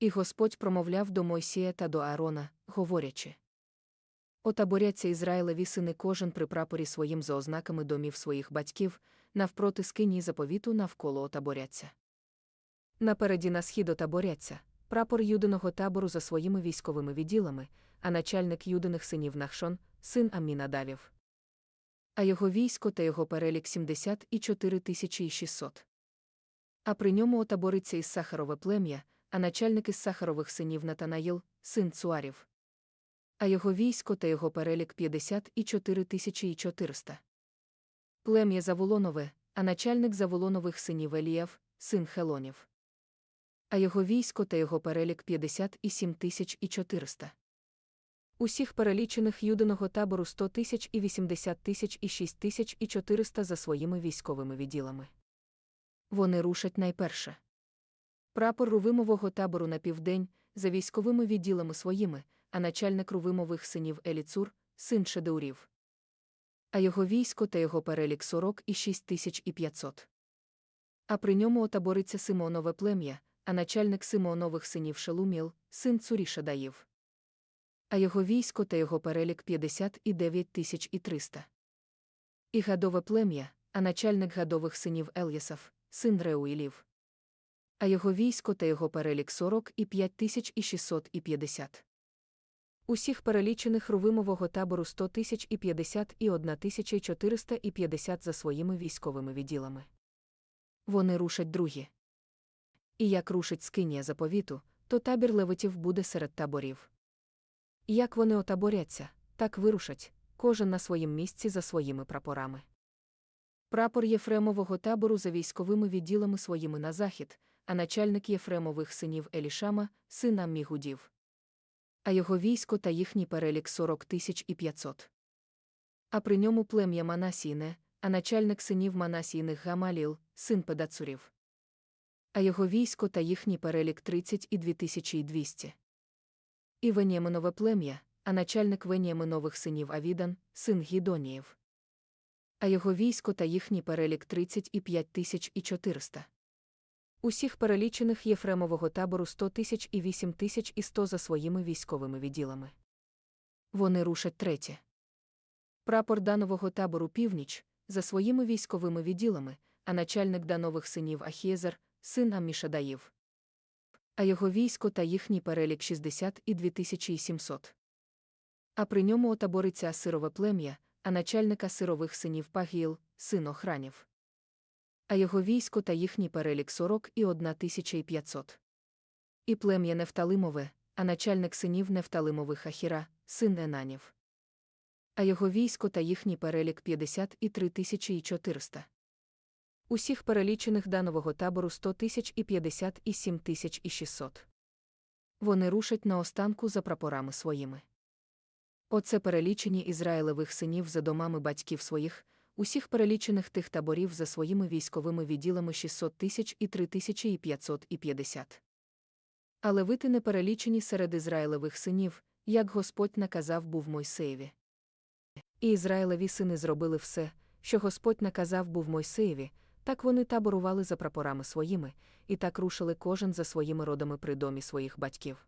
І Господь промовляв до Мойсія та до Аарона, говорячи. Отаборяться Ізраїлеві сини кожен при прапорі своїм за ознаками домів своїх батьків, навпроти скині заповіту навколо отаборяться. Напереді на схід отаборяться, прапор юдиного табору за своїми військовими відділами, а начальник юдиних синів Нахшон, син Амінадавів. А його військо та його перелік 74 тисячі 600. А при ньому отабориться із Сахарове плем'я, а начальник із Сахарових синів Натанаїл, син Цуарів. А його військо та його перелік 54 тисячі 400. Плем'я Заволонове, а начальник Заволонових синів Елієв, син Хелонів. А його військо та його перелік 57 тисяч і 400. Усіх перелічених юдиного табору 100 тисяч і 80 тисяч і 6 тисяч і 400 за своїми військовими відділами. Вони рушать найперше. Прапор рувимового табору на південь, за військовими відділами своїми, а начальник рувимових синів Еліцур, син Шедеурів. А його військо та його перелік 40 і 6 тисяч і 500. А при ньому отабориться Симеонове плем'я, а начальник Симеонових синів Шелуміл, син Цуріша Даїв. А його військо та його перелік 59 тисяч і 300. І гадове плем'я, а начальник гадових синів Ельєсав, син Реуїлів. А його військо та його перелік 40 і 5 тисяч і 650. Усіх перелічених рувимового табору 100 тисяч і 50 і 1 тисяча і 450 за своїми військовими відділами. Вони рушать другі. І як рушить скинія заповіту, то табір левитів буде серед таборів. Як вони отаборяться, так вирушать, кожен на своїм місці за своїми прапорами. Прапор Єфремового табору за військовими відділами своїми на захід, а начальник Єфремових синів Елішама, сина Мігудів. А його військо та їхній перелік 40 тисяч і 500. А при ньому плем'я Манасійне, а начальник синів Манасійних Гамаліл, син Педацурів. А його військо та їхній перелік 30 і 2200. І Веніаминове плем'я, а начальник Веніаминових синів Авідан, син Гідоніїв. А його військо та їхній перелік 35 тисяч і 400. Усіх перелічених Єфремового табору 100 тисяч і 8 тисяч і 100 за своїми військовими відділами. Вони рушать третє. Прапор Данового табору північ за своїми військовими відділами, а начальник Данових синів Ахєзер, син Аммішадаїв. А його військо та їхній перелік 60 і 2700. А при ньому отабориться Асирове плем'я, а начальника сирових синів Пагіл, син Охранів. А його військо та їхній перелік 40 і 1500. І плем'я Нефталимове, а начальник синів Нефталимових Ахіра, син Енанів. А його військо та їхній перелік 50 і 3400. Усіх перелічених данового табору 100 тисяч і 50 і 7 тисяч і 600. Вони рушать на останку за прапорами своїми. Оце перелічені Ізраїлевих синів за домами батьків своїх, усіх перелічених тих таборів за своїми військовими відділами 600 тисяч і 3550. Але вити не перелічені серед Ізраїлевих синів, як Господь наказав був Мойсеєві. І Ізраїлеві сини зробили все, що Господь наказав був Мойсеєві, так вони таборували за прапорами своїми, і так рушили кожен за своїми родами при домі своїх батьків.